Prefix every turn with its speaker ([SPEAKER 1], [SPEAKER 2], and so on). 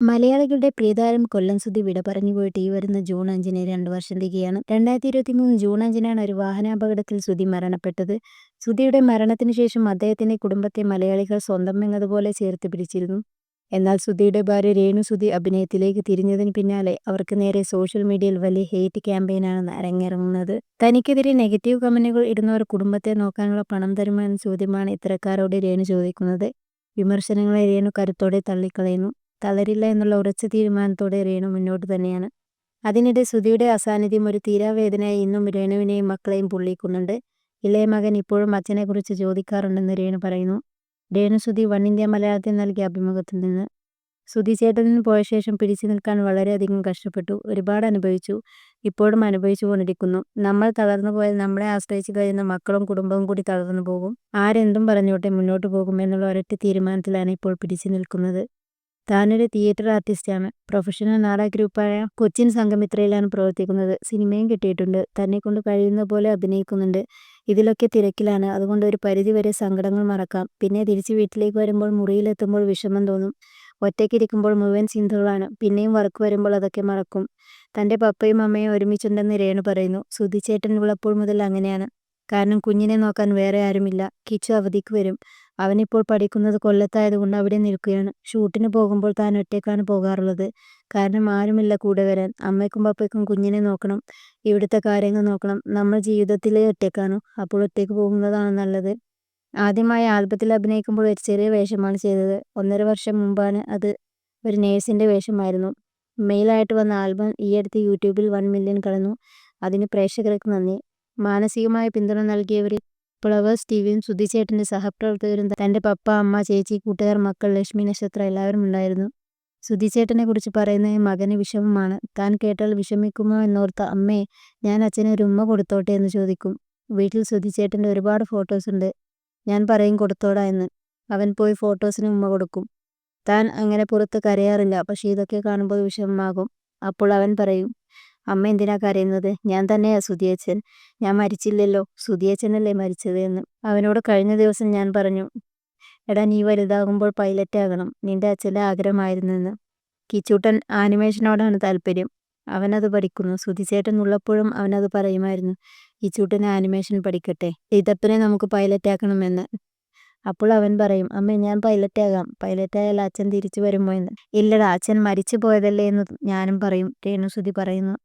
[SPEAKER 1] മലയാളികളുടെ പ്രിയതാരം കൊല്ലം സുധി വിട പറഞ്ഞു പോയിട്ട് ഈ വരുന്ന ജൂൺ അഞ്ചിന് രണ്ട് വർഷം തികയാണ്. രണ്ടായിരത്തി ഇരുപത്തി മൂന്ന് ജൂൺ അഞ്ചിനാണ് ഒരു വാഹനാപകടത്തിൽ സുധി മരണപ്പെട്ടത്. സുധിയുടെ മരണത്തിന് ശേഷം അദ്ദേഹത്തിന്റെ കുടുംബത്തെ മലയാളികൾ സ്വന്തം എന്നതുപോലെ ചേർത്ത് പിടിച്ചിരുന്നു. എന്നാൽ സുധിയുടെ ഭാര്യ രേണു സുധി അഭിനയത്തിലേക്ക് തിരിഞ്ഞതിന് പിന്നാലെ അവർക്ക് നേരെ സോഷ്യൽ മീഡിയയിൽ വലിയ ഹെയ്റ്റ് ക്യാമ്പയിനാണ് അരങ്ങിറങ്ങുന്നത് തനിക്കെതിരെ നെഗറ്റീവ് കമന്റുകൾ ഇടുന്നവർ കുടുംബത്തെ നോക്കാനുള്ള പണം തരുമോ എന്ന ചോദ്യമാണ് ഇത്തരക്കാരോട് രേണു ചോദിക്കുന്നത്. വിമർശനങ്ങളെ രേണു കരുത്തോടെ തള്ളിക്കളയുന്നു. തളരില്ല എന്നുള്ള ഉറച്ച തീരുമാനത്തോടെ രേണു മുന്നോട്ട് തന്നെയാണ്. അതിനിടെ സുധിയുടെ അസാന്നിധ്യം ഒരു തീരാവേദനയായി ഇന്നും രേണുവിനെയും മക്കളെയും പുള്ളിക്കുന്നുണ്ട്. ഇളയ മകൻ ഇപ്പോഴും അച്ഛനെക്കുറിച്ച് ചോദിക്കാറുണ്ടെന്ന് രേണു പറയുന്നു. രേണു സുധി വൺ ഇന്ത്യ മലയാളത്തിൽ നൽകിയ അഭിമുഖത്തിൽ നിന്ന്. സുധി ചേട്ടനിൽ പോയ ശേഷം പിടിച്ചു നിൽക്കാൻ വളരെയധികം കഷ്ടപ്പെട്ടു. ഒരുപാട് അനുഭവിച്ചു. ഇപ്പോഴും അനുഭവിച്ചു കൊണ്ടിരിക്കുന്നു. നമ്മൾ തളർന്നു പോയാൽ നമ്മളെ ആശ്രയിച്ചു കഴിയുന്ന മക്കളും കുടുംബവും കൂടി തളർന്നു പോകും. ആരെന്തും പറഞ്ഞോട്ടെ മുന്നോട്ട് പോകും എന്നുള്ള ഒരൊറ്റ തീരുമാനത്തിലാണ് ഇപ്പോൾ പിടിച്ചു നിൽക്കുന്നത്. താനൊരു തിയേറ്റർ ആർട്ടിസ്റ്റാണ് പ്രൊഫഷണൽ നാടക ഗ്രൂപ്പായ കൊച്ചിൻ സംഘമിത്രയിലാണ് പ്രവർത്തിക്കുന്നത്. സിനിമയും കിട്ടിയിട്ടുണ്ട്. തന്നെക്കൊണ്ട് കഴിയുന്ന പോലെ അഭിനയിക്കുന്നുണ്ട്. ഇതിലൊക്കെ തിരക്കിലാണ്. അതുകൊണ്ട് ഒരു പരിധിവരെ സങ്കടങ്ങൾ മറക്കാം. പിന്നെ തിരിച്ച് വീട്ടിലേക്ക് വരുമ്പോൾ മുറിയിലെത്തുമ്പോൾ വിഷമം തോന്നും. ഒറ്റയ്ക്കിരിക്കുമ്പോൾ മുഴുവൻ ചിന്തകളാണ്. പിന്നെയും വർക്ക് വരുമ്പോൾ അതൊക്കെ മറക്കും. തന്റെ പപ്പയും അമ്മയും ഒരുമിച്ചുണ്ടെന്ന് രേണു പറയുന്നു. സുധിച്ചേട്ടൻ ഉള്ളപ്പോൾ മുതൽ അങ്ങനെയാണ്. കാരണം കുഞ്ഞിനെ നോക്കാൻ വേറെ ആരുമില്ല. കിച്ചു അവധിക്ക് വരും. അവനിപ്പോൾ പഠിക്കുന്നത് കൊല്ലത്തായതുകൊണ്ട് അവിടെ നിൽക്കുകയാണ്. ഷൂട്ടിന് പോകുമ്പോൾ താൻ ഒറ്റയ്ക്കാണ് പോകാറുള്ളത്. കാരണം ആരുമില്ല കൂടെ വരാൻ. അമ്മയ്ക്കും പപ്പയ്ക്കും കുഞ്ഞിനെ നോക്കണം. ഇവിടുത്തെ കാര്യങ്ങൾ നോക്കണം. നമ്മൾ ജീവിതത്തിലെ ഒറ്റയ്ക്കാണ്. അപ്പോൾ ഒറ്റയ്ക്ക് പോകുന്നതാണ് നല്ലത്. ആദ്യമായി ആൽബത്തിൽ അഭിനയിക്കുമ്പോൾ ഒരു ചെറിയ വേഷമാണ് ചെയ്തത്. ഒന്നര വർഷം മുമ്പാണ് അത് ഒരു നേഴ്സിന്റെ വേഷമായിരുന്നു. മെയിലായിട്ട് വന്ന ആൽബം ഈയടുത്ത് യൂട്യൂബിൽ വൺ മില്യൺ കടന്നു. അതിന് പ്രേക്ഷകർക്ക് നന്ദി. മാനസികമായ പിന്തുണ നൽകിയവരിൽ പ്ലവേഴ്സ് ടിവിയും സുധിച്ചേട്ടന്റെ സഹപ്രവർത്തകരും തന്റെ പപ്പ അമ്മ ചേച്ചി കൂട്ടുകാർ മക്കൾ ലക്ഷ്മി നക്ഷത്ര എല്ലാവരും ഉണ്ടായിരുന്നു. സുധിച്ചേട്ടനെ കുറിച്ച് പറയുന്നത് മകന് വിഷമമാണ്. താൻ കേട്ടാൽ വിഷമിക്കുമോ എന്നോർത്ത അമ്മേ ഞാൻ അച്ഛന് ഒരു ഉമ്മ കൊടുത്തോട്ടെ എന്ന് ചോദിക്കും. വീട്ടിൽ സുധിച്ചേട്ടന്റെ ഒരുപാട് ഫോട്ടോസ് ഉണ്ട്. ഞാൻ പറയും കൊടുത്തോടാ എന്ന്. അവൻ പോയി ഫോട്ടോസിന് ഉമ്മ കൊടുക്കും. താൻ അങ്ങനെ പുറത്ത് കരയാറില്ല. പക്ഷേ ഇതൊക്കെ കാണുമ്പോൾ വിഷമമാകും. അപ്പോൾ അവൻ പറയും അമ്മ എന്തിനാ കരയുന്നത്? ഞാൻ തന്നെയാ സുധിയച്ഛൻ. ഞാൻ മരിച്ചില്ലല്ലോ. സുധിയച്ഛനല്ലേ മരിച്ചത് എന്ന് അവനോട് കഴിഞ്ഞ ദിവസം ഞാൻ പറഞ്ഞു എടാ നീ വലുതാകുമ്പോൾ പൈലറ്റ് ആകണം. നിന്റെ അച്ഛന്റെ ആഗ്രഹമായിരുന്നെന്ന്. കിച്ചൂട്ടൻ ആനിമേഷനോടാണ് താല്പര്യം. അവനത് പഠിക്കുന്നു. സുധിച്ചേട്ടൻ ഉള്ളപ്പോഴും അവനത് പറയുമായിരുന്നു. കിച്ചൂട്ടൻ ആനിമേഷൻ പഠിക്കട്ടെ. ഇതപ്പനെ നമുക്ക് പൈലറ്റ് ആക്കണമെന്ന്. അപ്പോൾ അവൻ പറയും അമ്മ ഞാൻ പൈലറ്റ് ആകാം. പൈലറ്റ് ആയാൽ അച്ഛൻ തിരിച്ചു വരുമോ എന്ന്. ഇല്ലടാ അച്ഛൻ മരിച്ചു പോയതല്ലേ എന്ന് ഞാനും പറയും. രേണുസുതി പറയുന്നു.